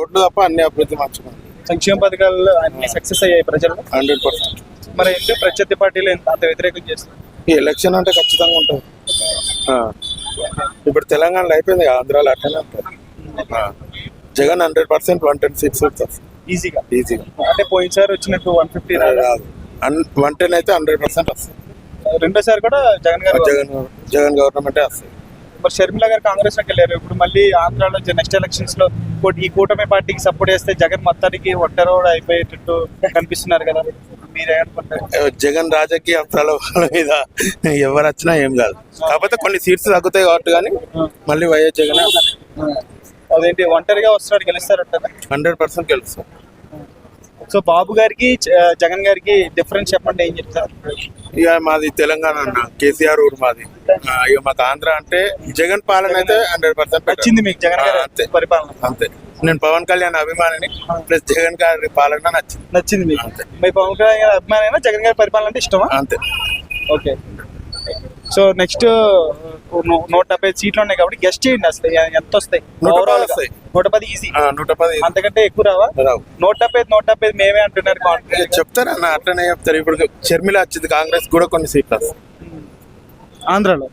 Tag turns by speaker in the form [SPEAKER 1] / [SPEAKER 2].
[SPEAKER 1] రోడ్లు తప్ప అన్ని అభివృద్ధి మంచిగా ఉంది.
[SPEAKER 2] సంక్షేమ పథకాలు అన్ని సక్సెస్ అయ్యాయి ప్రజలు
[SPEAKER 1] హండ్రెడ్ పర్సెంట్.
[SPEAKER 2] మరి ఎందుకు ప్రత్యర్థి పార్టీలు ఎంత అంత వ్యతిరేకం చేస్తున్నారు
[SPEAKER 1] ఈ ఎలక్షన్ అంటే ఖచ్చితంగా ఉంటుంది. ఇప్పుడు తెలంగాణలో అయిపోయింది కదా ఆంధ్రాలో అట్లనే ఉంటుంది. Jagan hundred percent one ten వస్తుంది
[SPEAKER 2] ఈజీగా?
[SPEAKER 1] ఈజీగా.
[SPEAKER 2] అంటే పోయినసారి వచ్చినట్టు వన్ ఫిఫ్టీ
[SPEAKER 1] రాదు వన్ టెన్ అయితే హండ్రెడ్ పర్సెంట్ వస్తుంది.
[SPEAKER 2] రెండోసారి కూడా జగన్ గారు
[SPEAKER 1] జగన్ జగన్ గవర్నమెంటే వస్తుంది.
[SPEAKER 2] మరి షర్మిల గారు కాంగ్రెస్లోకి వెళ్ళారు. ఇప్పుడు మళ్ళీ ఆంధ్రాలో నెక్స్ట్ ఎలక్షన్స్లో ఈ కూటమి పార్టీకి సపోర్ట్ చేస్తే జగన్ మొత్తానికి ఒంటరి అయిపోయేటట్టు కనిపిస్తున్నారు కదా. మీరేమనుకుంటారు
[SPEAKER 1] జగన్ రాజకీయ ప్రలోభాల మీద ఎవరు వచ్చినా ఏం కాదు. కాకపోతే కొన్ని సీట్స్ తగ్గుతాయి కాబట్టి కానీ మళ్ళీ వైఎస్ జగన్
[SPEAKER 2] అదేంటి ఒంటరిగా వస్తున్నాడు గెలుస్తారంటారా?
[SPEAKER 1] హండ్రెడ్ పర్సెంట్ గెలుస్తాం.
[SPEAKER 2] సో బాబు గారికి జగన్ గారికి డిఫరెన్స్ చెప్పండి ఏం చెప్తారు?
[SPEAKER 1] ఇక మాది తెలంగాణ అన్న కేసీఆర్ ఊరు మాది. ఇక మాకు ఆంధ్ర అంటే జగన్ పాలన అయితే హండ్రెడ్ పర్సెంట్
[SPEAKER 2] నచ్చింది మీకు జగన్ గారి
[SPEAKER 1] అంతే.
[SPEAKER 2] పరిపాలన?
[SPEAKER 1] అంతే. నేను పవన్ కళ్యాణ్ అభిమానిని ప్లస్ జగన్ గారి పాలన నచ్చింది.
[SPEAKER 2] నచ్చింది మీకు. మీ పవన్ కళ్యాణ్ గారి అభిమానైనా జగన్ గారి పరిపాలన అంటే ఇష్టమా?
[SPEAKER 1] అంతే.
[SPEAKER 2] ఓకే. సో నెక్స్ట్ నూట డెబ్బై సీట్లు ఉన్నాయి కాబట్టి గెస్ట్ చేయండి అసలు ఎంత వస్తాయి.
[SPEAKER 1] నూట పది
[SPEAKER 2] ఈజీ
[SPEAKER 1] నూట పది.
[SPEAKER 2] అంతకంటే ఎక్కువ రావా? నూట డెబ్బై నూట డెబ్బై మేమే అంటున్నారు
[SPEAKER 1] చెప్తారా? అన్న అట్లనే చెప్తారు. ఇప్పుడు షర్మిల వచ్చింది కాంగ్రెస్ కూడా కొన్ని సీట్లు
[SPEAKER 2] ఆంధ్రాలో.